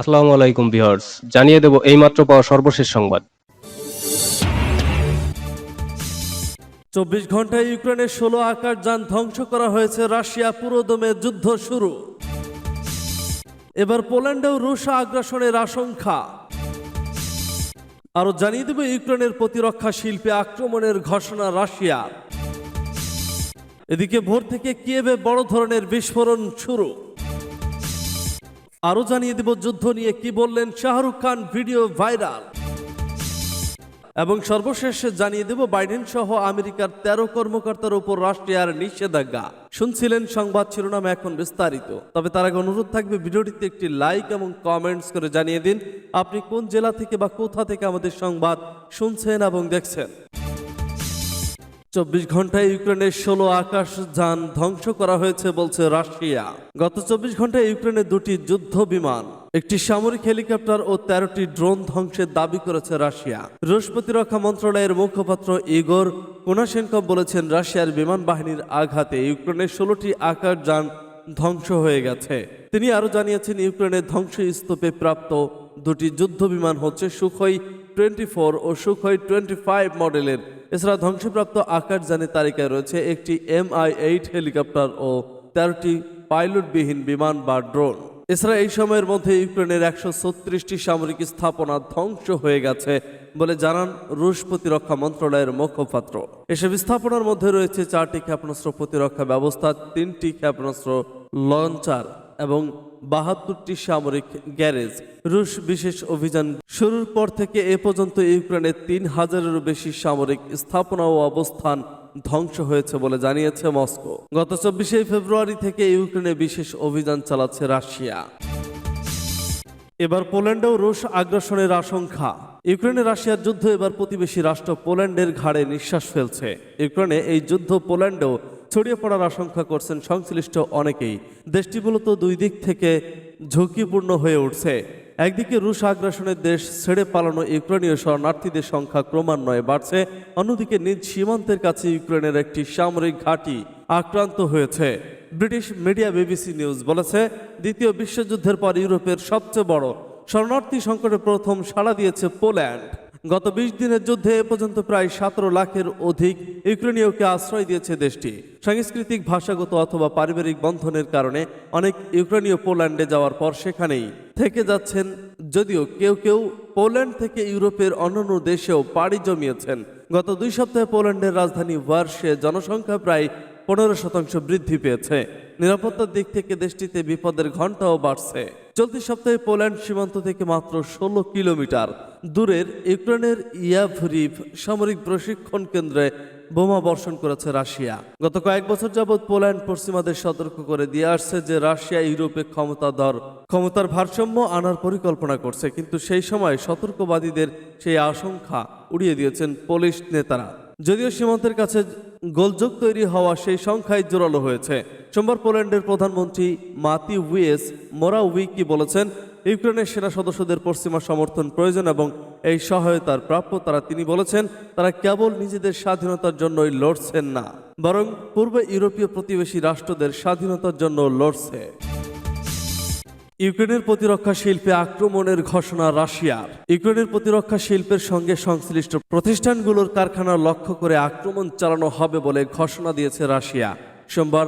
আসসালামু আলাইকুম ভিউয়ার্স, জানিয়ে দেব এইমাত্র পাওয়া সর্বশেষ সংবাদ। চব্বিশ ঘন্টায় ইউক্রেনের ষোলো আকার যান ধ্বংস করা হয়েছে রাশিয়া পুরোদমে যুদ্ধ শুরু। এবার পোল্যান্ডেও রুশ আগ্রাসনের আশঙ্কা। আরও জানিয়ে দেবে ইউক্রেনের প্রতিরক্ষা শিল্পে আক্রমণের ঘোষণা রাশিয়ার এদিকে ভোর থেকে কিয়েভে বড় ধরনের বিস্ফোরণ শুরু। আরও জানিয়ে দেব যুদ্ধ নিয়ে কি বললেন শাহরুখ খান, ভিডিও ভাইরাল। এবং সর্বশেষ জানিয়ে দেব বাইডেন সহ আমেরিকার তেরো কর্মকর্তার উপর রাষ্ট্রীয় নিষেধাজ্ঞা। শুনছিলেন সংবাদ শিরোনাম এখন বিস্তারিত। তবে তার আগে অনুরোধ থাকবে ভিডিওটিতে একটি লাইক এবং কমেন্টস করে জানিয়ে দিন, আপনি কোন জেলা থেকে বা কোথা থেকে আমাদের সংবাদ শুনছেন এবং দেখছেন। চব্বিশ ঘন্টায় ইউক্রেনের ষোলো আকাশ যান ধ্বংস করা হয়েছে বলছে রাশিয়া। গত চব্বিশ ঘন্টায় ইউক্রেনের দুটি যুদ্ধ বিমান, একটি সামরিক হেলিকপ্টার ও তেরোটি ড্রোন ধ্বংসের দাবি করেছে রাশিয়া। রুশ প্রতিরক্ষা মন্ত্রণালয়ের মুখপাত্র ইগোর কোনাশেনকভ বলেছেন, রাশিয়ার বিমান বাহিনীর আঘাতে ইউক্রেনের ষোলোটি আকাশ যান ধ্বংস হয়ে গেছে। তিনি আরও জানিয়েছেন, ইউক্রেনের ধ্বংসস্তূপে প্রাপ্ত দুটি যুদ্ধ বিমান হচ্ছে সুখই টোয়েন্টি ফোর ও সুখই টোয়েন্টি ফাইভ মডেলের এছাড়া ধ্বংসপ্রাপ্ত আকাশযানের তালিকায় রয়েছে একটি এমআই এইট হেলিকপ্টার ও তেরোটি পাইলটবিহীন বিমান বা ড্রোন। এছাড়া এই সময়ের মধ্যে ইউক্রেনের একশো ছত্রিশটি সামরিক স্থাপনা ধ্বংস হয়ে গেছে বলে জানান রুশ প্রতিরক্ষা মন্ত্রণালয়ের মুখপাত্র। এসব স্থাপনার মধ্যে রয়েছে চারটি ক্ষেপণাস্ত্র প্রতিরক্ষা ব্যবস্থা, তিনটি ক্ষেপণাস্ত্র লঞ্চার এবং বাহাত্তরটি সামরিক গ্যারেজ, রুশ বিশেষ অভিযান শুরুর পর থেকে এ পর্যন্ত ইউক্রেনের তিন হাজারেরও বেশি সামরিক স্থাপনা ও অবস্থান ধ্বংস হয়েছে বলে জানিয়েছে মস্কো। গত চব্বিশে ফেব্রুয়ারি থেকে ইউক্রেনে বিশেষ অভিযান চালাচ্ছে রাশিয়া। এবার পোল্যান্ডেও রুশ আগ্রাসনের আশঙ্কা। ইউক্রেনে রাশিয়ার যুদ্ধ এবার প্রতিবেশী রাষ্ট্র পোল্যান্ডের ঘাড়ে নিঃশ্বাস ফেলছে। ইউক্রেনে এই যুদ্ধ পোল্যান্ডেও ছড়িয়ে পড়ার আশঙ্কা করছেন সংশ্লিষ্ট অনেকেই। দেশটি মূলত দুই দিক থেকে ঝুঁকিপূর্ণ হয়ে উঠছে। একদিকে রুশ আগ্রাসনের দেশ ছেড়ে পালানো ইউক্রেনীয় শরণার্থীদের সংখ্যা ক্রমান্বয়ে বাড়ছে, অন্যদিকে নিজ সীমান্তের কাছে ইউক্রেনের একটি সামরিক ঘাঁটি আক্রান্ত হয়েছে। ব্রিটিশ মিডিয়া বিবিসি নিউজ বলেছে, দ্বিতীয় বিশ্বযুদ্ধের পর ইউরোপের সবচেয়ে বড় শরণার্থী সংকটে প্রথম সাড়া দিয়েছে পোল্যান্ড। গত বিশ দিনের যুদ্ধে এ পর্যন্ত প্রায় সতেরো লাখের অধিক ইউক্রেনীয়কে আশ্রয় দিয়েছে দেশটি। সাংস্কৃতিক, ভাষাগত অথবা পারিবারিক বন্ধনের কারণে অনেক ইউক্রেনীয় পোল্যান্ডে যাওয়ার পর সেখানেই থেকে যাচ্ছেন, যদিও কেউ কেউ পোল্যান্ড থেকে ইউরোপের অন্যান্য দেশেও পাড়ি জমিয়েছেন। গত দুই সপ্তাহে পোল্যান্ডের রাজধানী ওয়ার্সে জনসংখ্যা প্রায় পনেরো শতাংশ বৃদ্ধি পেয়েছে। নিরাপত্তার দিক থেকে দেশটিতে বিপদের ঘণ্টাও বাড়ছে। চলতি সপ্তাহে পোল্যান্ড সীমান্ত থেকে মাত্র ষোলো কিলোমিটার দূরের ইউক্রেনের ইয়াভরিভ সামরিক প্রশিক্ষণ কেন্দ্রে বোমা বর্ষণ করেছে রাশিয়া। গত কয়েক বছর যাবৎ পোল্যান্ড পশ্চিমাদের সতর্ক করে দিয়ে আসছে যে রাশিয়া ইউরোপে ক্ষমতাধর, ক্ষমতার ভারসাম্য আনার পরিকল্পনা করছে, কিন্তু সেই সময় সতর্কবাদীদের সেই আশঙ্কা উড়িয়ে দিয়েছেন পোলিশ নেতারা। যদিও সীমান্তের কাছে গোলযোগ তৈরি হওয়া সেই সংখ্যায় জোরালো হয়েছে। সোমবার পোল্যান্ডের প্রধানমন্ত্রী মাতি উইয়েস মোরা উইকি বলেছেন? ইউক্রেনের সেনা সদস্যদের পশ্চিমা সমর্থন প্রয়োজন এবং এই সহায়তার প্রাপ্য তারা তিনি বলেছেন, তারা কেবল নিজেদের স্বাধীনতার জন্যই লড়ছেন না, বরং পূর্ব ইউরোপীয় প্রতিবেশী রাষ্ট্রদের স্বাধীনতার জন্য লড়ছে। ইউক্রেনের প্রতিরক্ষা শিল্পে আক্রমণের ঘোষণা রাশিয়ার। ইউক্রেনের প্রতিরক্ষা শিল্পের সঙ্গে সংশ্লিষ্ট প্রতিষ্ঠানগুলোর কারখানা লক্ষ্য করে আক্রমণ চালানো হবে বলে ঘোষণা দিয়েছে রাশিয়া। সোমবার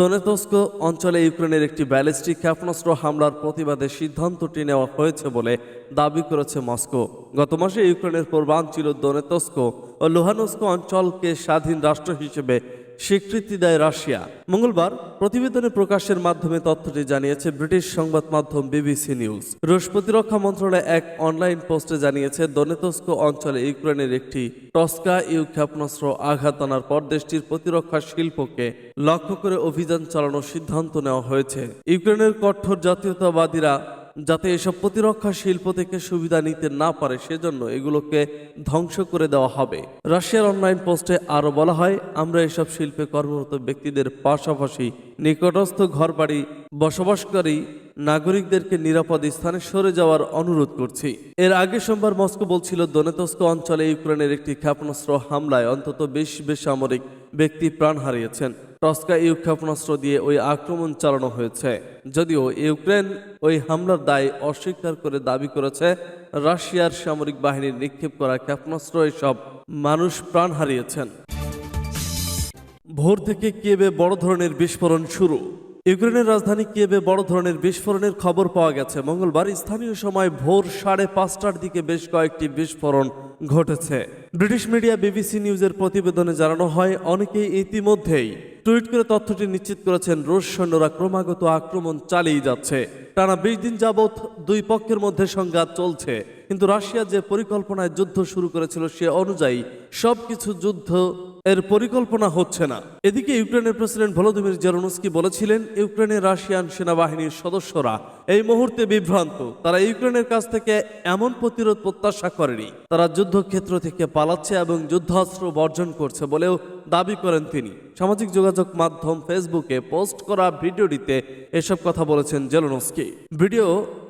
দনেতস্ক অঞ্চলে ইউক্রেনের একটি ব্যালিস্টিক ক্ষেপণাস্ত্র হামলার প্রতিবাদে সিদ্ধান্তটি নেওয়া হয়েছে বলে দাবি করেছে মস্কো। গত মাসে ইউক্রেনের পূর্বাঞ্চল দনেতস্ক ও লোহানস্ক অঞ্চলকে স্বাধীন রাষ্ট্র হিসেবে স্বীকৃতি দেয় রাশিয়া। মঙ্গলবার প্রতিবেদনে প্রকাশের মাধ্যমে তথ্যটি জানিয়েছে ব্রিটিশ সংবাদ মাধ্যম বিবিসি নিউজ। রুশ প্রতিরক্ষা মন্ত্রণালয় এক অনলাইন পোস্টে জানিয়েছে, দনেতস্ক অঞ্চলে ইউক্রেনের একটি টস্কা ইউ ক্ষেপণাস্ত্র আঘাত আনার পর দেশটির প্রতিরক্ষা শিল্পকে লক্ষ্য করে অভিযান চালানোর সিদ্ধান্ত নেওয়া হয়েছে। ইউক্রেনের কঠোর জাতীয়তাবাদীরা যাতে এসব প্রতিরক্ষা শিল্প থেকে সুবিধা নিতে না পারে, সেজন্য এগুলোকে ধ্বংস করে দেওয়া হবে। রাশিয়ার অনলাইন পোস্টে আরও বলা হয়, আমরা এসব শিল্পে কর্মরত ব্যক্তিদের পাশাপাশি নিকটস্থ ঘরবাড়ি বসবাসকারী নাগরিকদেরকে নিরাপদ স্থানে সরে যাওয়ার অনুরোধ করছি। এর আগে সোমবার মস্কো বলছিল, দনেতস্ক অঞ্চলে ইউক্রেনের একটি ক্ষেপণাস্ত্র হামলায় অন্তত বেশ বেসামরিক ব্যক্তি প্রাণ হারিয়েছেন। টস্কা ইউ ক্ষেপণাস্ত্র দিয়ে ওই আক্রমণ চালানো হয়েছে। যদিও ইউক্রেন ওই হামলার দায় অস্বীকার করে দাবি করেছে, রাশিয়ার সামরিক বাহিনীর নিক্ষেপ করা ক্ষেপণাস্ত্র এসব মানুষ প্রাণ হারিয়েছেন। ভোর থেকে কিয়েভে বড় ধরনের বিস্ফোরণ শুরু। ইউক্রেনের রাজধানী কিয়েভে বড় ধরনের বিস্ফোরণের খবর পাওয়া গেছে। মঙ্গলবার স্থানীয় সময় ভোর সাড়ে পাঁচটার দিকে বেশ কয়েকটি বিস্ফোরণ ঘটেছে। ব্রিটিশ মিডিয়া বিবিসি নিউজের প্রতিবেদনে জানানো হয়, অনেকেই ইতিমধ্যেই টুইট করে তথ্যটি নিশ্চিত করেছেন, রুশ সৈন্যরা ক্রমাগত আক্রমণ চালিয়ে যাচ্ছে। টানা বিশ দিন যাবৎ দুই পক্ষের মধ্যে সংঘাত চলছে, কিন্তু রাশিয়া যে পরিকল্পনায় যুদ্ধ শুরু করেছিল সে অনুযায়ী সবকিছু যুদ্ধ এর পরিকল্পনা হচ্ছে না। এদিকে ইউক্রেনের প্রেসিডেন্ট ভলোদিমির জেরোনস্কি বলেছিলেন, ইউক্রেনের রাশিয়ান সেনাবাহিনীর সদস্যরা এই মুহূর্তে বিভ্রান্ত। তারা ইউক্রেনের কাছ থেকে এমন প্রতিরোধ প্রত্যাশা করেনি। তারা যুদ্ধক্ষেত্র থেকে পালাচ্ছে এবং যুদ্ধাস্ত্র বর্জন করছে বলেও দাবি করেন তিনি। সামাজিক যোগাযোগ মাধ্যম ফেসবুকে পোস্ট করা ভিডিওটিতে এসব কথা বলেছেন জেলোনস্কি ভিডিও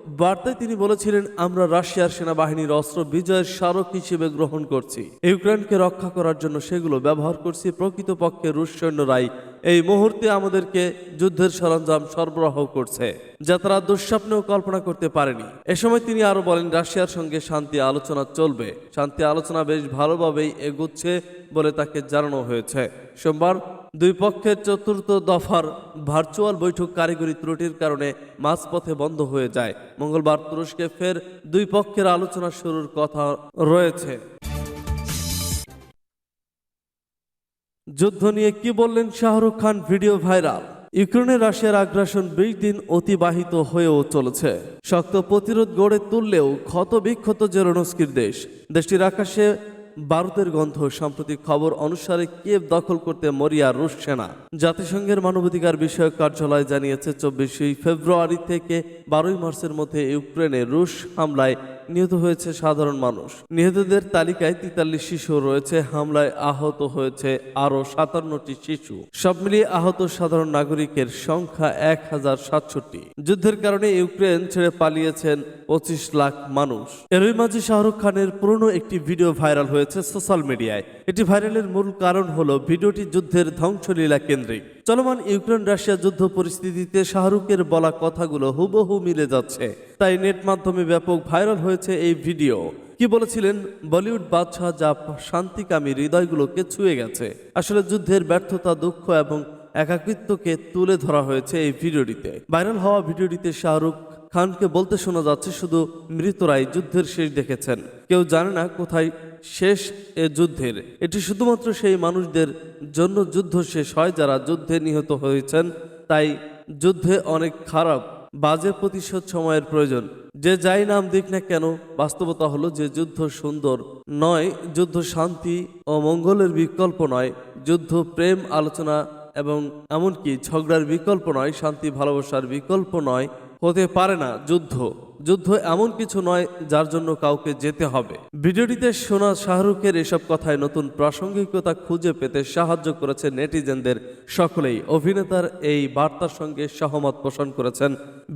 বার্তায় তিনি বলেছিলেন, আমরা রাশিয়ার সেনাবাহিনীর অস্ত্র বিজয়ের স্মারক হিসেবে গ্রহণ করছি। ইউক্রেনকে রক্ষা করার জন্য সেগুলো ব্যবহার করছি। প্রকৃতপক্ষে রুশ সৈন্যরাই এই মুহূর্তে আমাদেরকে যুদ্ধের সরঞ্জাম সরবরাহ করছে, যা তারা দুঃস্বপ্নেও কল্পনা করতে পারেনি। এ সময় তিনি আরও বলেন, রাশিয়ার সঙ্গে শান্তি আলোচনা চলবে। শান্তি আলোচনা বেশ ভালোভাবেই এগুচ্ছে বলে তাকে জানানো হয়েছে। সোমবার দুই পক্ষের চতুর্থ দফার ভার্চুয়াল বৈঠক কারিগরি ত্রুটির কারণে মাঝপথে বন্ধ হয়ে যায়। মঙ্গলবার তুরস্কে ফের দুই পক্ষের আলোচনা শুরুর কথা রয়েছে। যুদ্ধ নিয়ে কি বললেন শাহরুখ খান? Video viral. ইউক্রেনের রাশিয়ার আগ্রাসন বিশ দিন অতিবাহিত হয়েও চলেছে। শক্ত প্রতিরোধ গড়ে তুললেও ক্ষত বিক্ষত জেরোনস্কির দেশ। দেশটির আকাশে বারুদের গন্ধ সাম্প্রতিক খবর অনুসারে কিয়েভ দখল করতে মরিয়া রুশ সেনা। জাতিসংঘের মানবাধিকার বিষয়ক কার্যালয় জানিয়েছে, চব্বিশে ফেব্রুয়ারি থেকে বারোই মার্চের মধ্যে ইউক্রেনে রুশ হামলায় নিহত হয়েছে সাধারণ মানুষ। নিহতদের তালিকায় তেতাল্লিশ শিশু রয়েছে, হামলায় আহত হয়েছে আরও সাতান্নটি শিশু। সব মিলিয়ে আহত সাধারণ নাগরিকের সংখ্যা এক হাজার সাতষট্টি। যুদ্ধের কারণে ইউক্রেন ছেড়ে পালিয়েছেন পঁচিশ লাখ মানুষ। এরই মাঝে শাহরুখ খানের পুরনো একটি ভিডিও ভাইরাল হয়েছে সোশ্যাল মিডিয়ায়। এটি ভাইরালের মূল কারণ হলো ভিডিওটি যুদ্ধের ধ্বংসলীলা কেন্দ্রিক। চলমান ইউক্রেন রাশিয়া যুদ্ধ পরিস্থিতিতে শাহরুখের বলা কথাগুলো হুবহু মিলে যাচ্ছে। তাই নেট মাধ্যমে ব্যাপক ভাইরাল হয়েছে এই ভিডিও। কি বলেছিলেন বলিউড বাদশাহ যা শান্তিকামী হৃদয়গুলোকে ছুঁয়ে গেছে। আসলে যুদ্ধের ব্যর্থতা, দুঃখ এবং একাকিত্বকে তুলে ধরা হয়েছে এই ভিডিওটিতে। ভাইরাল হওয়া ভিডিওটিতে শাহরুখ খানকে বলতে শোনা যাচ্ছে, শুধু মৃতরাই যুদ্ধের শেষ দেখেছেন। কেউ জানে না কোথায় শেষ এ যুদ্ধের। এটি শুধুমাত্র সেই মানুষদের জন্য যুদ্ধ শেষ হয় যারা যুদ্ধে নিহত হয়েছেন। তাই যুদ্ধে অনেক খারাপ, বাজে প্রতিশোধ সময়ের প্রয়োজন। যে যাই নাম দিক না কেন, বাস্তবতা হলো যে যুদ্ধ সুন্দর নয়, যুদ্ধ শান্তি ও মঙ্গলের বিকল্প নয়। যুদ্ধ প্রেম, আলোচনা এবং এমনকি ঝগড়ার বিকল্প নয়, শান্তি, ভালোবাসার বিকল্প নয়। হতে পারে না যুদ্ধ। যুদ্ধ এমন কিছু নয় যার জন্য কাউকে যেতে হবে। ভিডিওটিতে শোনা শাহরুখের এসব কথায় নতুন প্রাসঙ্গিকতা খুঁজে পেতে সাহায্য করেছে নেটিজেনদের সকলেই। অভিনেতার এই বার্তার সঙ্গে সহমত পোষণ করেছেন।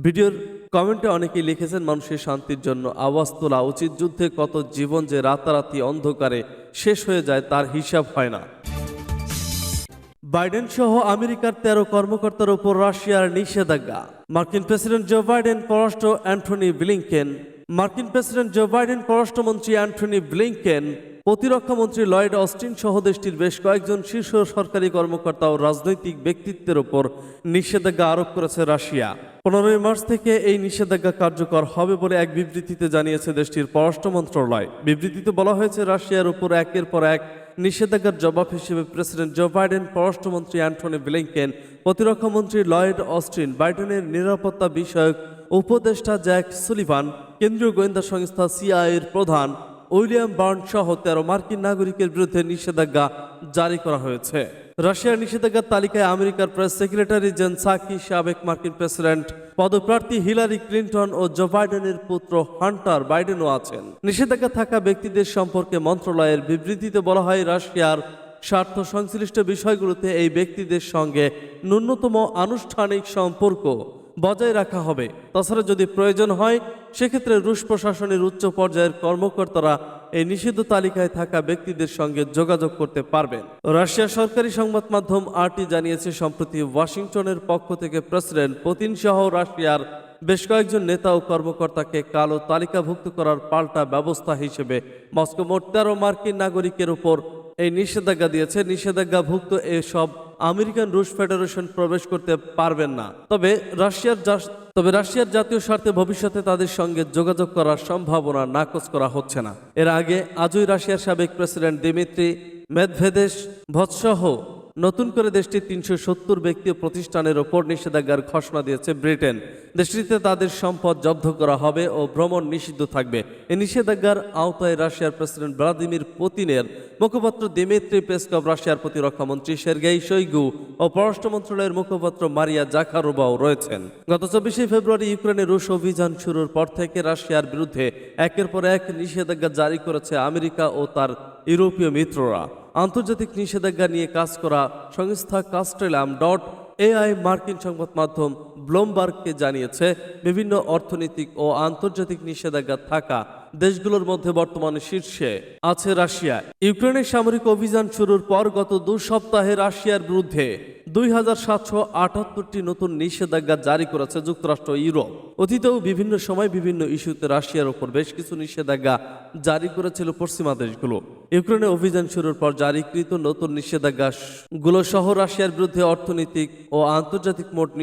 ভিডিওর কমেন্টে অনেকেই লিখেছেন, মানুষের শান্তির জন্য আওয়াজ তোলা উচিত যুদ্ধে কত জীবন যে রাতারাতি অন্ধকারে শেষ হয়ে যায় তার হিসাব হয় না। বাইডেন সহ আমেরিকার তেরো কর্মকর্তার উপর রাশিয়ার নিষেধাজ্ঞা। মার্কিন প্রেসিডেন্ট জো বাইডেন, পররাষ্ট্র অ্যান্টনি ব্লিংকেন। মার্কিন প্রেসিডেন্ট জো বাইডেন, পররাষ্ট্রমন্ত্রী অ্যান্টনি ব্লিংকেন, প্রতিরক্ষা মন্ত্রী লয়েড অস্টিন সহ দেশটির বেশ কয়েকজন শীর্ষ সরকারি কর্মকর্তা ও রাজনৈতিক ব্যক্তিত্বের উপর নিষেধাজ্ঞা আরোপ করেছে রাশিয়া। পনেরোই মার্চ থেকে এই নিষেধাজ্ঞা কার্যকর হবে বলে এক বিবৃতিতে জানিয়েছে দেশটির পররাষ্ট্র মন্ত্রণালয়। বিবৃতিতে বলা হয়েছে, রাশিয়ার উপর একের পর এক নিষেধাজ্ঞার জবাব হিসেবে প্রেসিডেন্ট জো বাইডেন পররাষ্ট্রমন্ত্রী অ্যান্টনি ব্লিংকেন প্রতিরক্ষামন্ত্রী লয়েড অস্টিন বাইডেনের নিরাপত্তা বিষয়ক উপদেষ্টা জ্যাক সুলিভান কেন্দ্রীয় গোয়েন্দা সংস্থা সিআইএর প্রধান উইলিয়াম বার্ন সহ তেরো মার্কিন নাগরিকের বিরুদ্ধে নিষেধাজ্ঞা জারি করা হয়েছে। রাশিয়ার নিষেধাজ্ঞার তালিকায় আমেরিকার প্রেস সেক্রেটারি জেন সাকি, সাবেক মার্কিন প্রেসিডেন্ট পদপ্রার্থী হিলারি ক্লিন্টন ও জো বাইডেনের পুত্র হান্টার বাইডেনও আছেন। নিষেধাজ্ঞা থাকা ব্যক্তিদের সম্পর্কে মন্ত্রণালয়ের বিবৃতিতে বলা হয়, রাশিয়ার স্বার্থ সংশ্লিষ্ট বিষয়গুলোতে এই ব্যক্তিদের সঙ্গে ন্যূনতম আনুষ্ঠানিক সম্পর্ক বজায় রাখা হবে। তাছাড়া যদি প্রয়োজন হয়, সেক্ষেত্রে রুশ প্রশাসনের উচ্চ পর্যায়ের কর্মকর্তারা এই নিষিদ্ধ তালিকায় থাকা ব্যক্তিদের সঙ্গে যোগাযোগ করতে পারবেন। রাশিয়ার সরকারি সংবাদ মাধ্যম আরটি জানিয়েছে, সম্প্রতি ওয়াশিংটনের পক্ষ থেকে প্রেসিডেন্ট পুতিন সহ রাশিয়ার বেশ কয়েকজন নেতা ও কর্মকর্তাকে কালো তালিকাভুক্ত করার পাল্টা ব্যবস্থা হিসেবে মস্কো মোট তেরো মার্কিন নাগরিকের উপর এই নিষেধাজ্ঞা দিয়েছে। নিষেধাজ্ঞাভুক্ত এসব আমেরিকান রুশ ফেডারেশন প্রবেশ করতে পারবেন না। তবে রাশিয়ার তবে রাশিয়ার জাতীয় স্বার্থে ভবিষ্যতে তাদের সঙ্গে যোগাযোগ করার সম্ভাবনা নাকচ করা হচ্ছে না। এর আগে আজই রাশিয়ার সাবেক প্রেসিডেন্ট দিমিত্রি মেদভেদেশ ভৎসহ নতুন করে দেশটির তিনশো সত্তর ব্যক্তি ও প্রতিষ্ঠানের ওপর নিষেধাজ্ঞার ঘোষণা দিয়েছে ব্রিটেন। দেশটিতে তাদের সম্পদ জব্দ করা হবে ও ভ্রমণ নিষিদ্ধ থাকবে। এই নিষেধাজ্ঞার আওতায় রাশিয়ার প্রেসিডেন্ট ভ্লাদিমির পুতিনের মুখপাত্র দিমিত্রি পেসকভ রাশিয়ার প্রতিরক্ষামন্ত্রী সের্গেই শৈগু ও পররাষ্ট্র মন্ত্রণালয়ের মুখপাত্র মারিয়া জাখারোবাও রয়েছেন। গত চব্বিশে ফেব্রুয়ারি ইউক্রেনে রুশ অভিযান শুরুর পর থেকে রাশিয়ার বিরুদ্ধে একের পর এক নিষেধাজ্ঞা জারি করেছে আমেরিকা ও তার ইউরোপীয় মিত্ররা। আন্তর্জাতিক নিষেধাজ্ঞা নিয়ে কাজ করা সংস্থা কাস্টেলাম ডট এআই মার্কিন সংবাদ মাধ্যম ব্লোমবার্গকে জানিয়েছে, বিভিন্ন অর্থনৈতিক ও আন্তর্জাতিক নিষেধাজ্ঞা থাকা দেশগুলোর মধ্যে বর্তমানে শীর্ষে আছে রাশিয়া। ইউক্রেনের সামরিক অভিযান শুরুর পর গত দু সপ্তাহে রাশিয়ার বিরুদ্ধে দুই হাজার সাতশো আটাত্তরটি নতুন নিষেধাজ্ঞা জারি করেছে যুক্তরাষ্ট্র ইউরোপ। অতীতেও বিভিন্ন সময় বিভিন্ন ইস্যুতে রাশিয়ার ওপর বেশ কিছু নিষেধাজ্ঞা জারি করেছিল পশ্চিমা দেশগুলো। ইউক্রেনে অভিযান শুরুর পর জারিকৃত নতুন নিষেধাজ্ঞা গুলো সহ রাশিয়ার বিরুদ্ধে অর্থনৈতিক ও আন্তর্জাতিক মোট